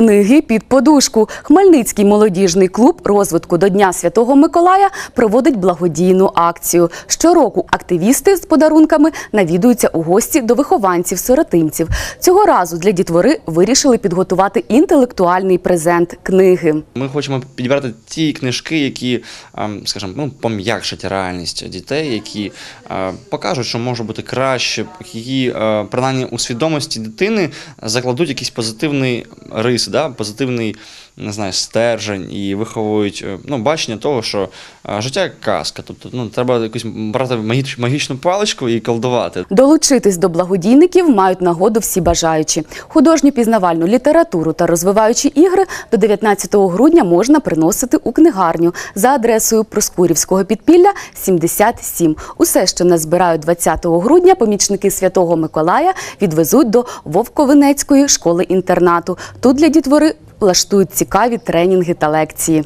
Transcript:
Книги під подушку. Хмельницький молодіжний клуб розвитку до Дня Святого Миколая проводить благодійну акцію. Щороку активісти з подарунками навідуються у гості до вихованців-сиротинців. Цього разу для дітвори вирішили підготувати інтелектуальний презент книги. Ми хочемо підібрати ті книжки, які, ем, скажімо, ну, пом'якшать реальність дітей, які е, покажуть, що може бути краще, які е, принаймні у свідомості дитини закладуть якийсь позитивний рис, да, позитивний не знаю, стержень і виховують е, ну, бачення того, що е, життя як казка. Тобто ну, треба якусь брати магіч- магічну паличку і колдувати. Долучитись до благодійників мають нагоду всі бажаючі. Художню пізнавальну літературу та розвиваючі ігри до 19 грудня можна приносити у книгарню за адресою Проскурівського підпілля 77. Усе, що назбирають 20 грудня, помічники Святого Миколая відвезуть до Вовковинецької школи інтернату. Тут для дітвори влаштують цікаві тренінги та лекції.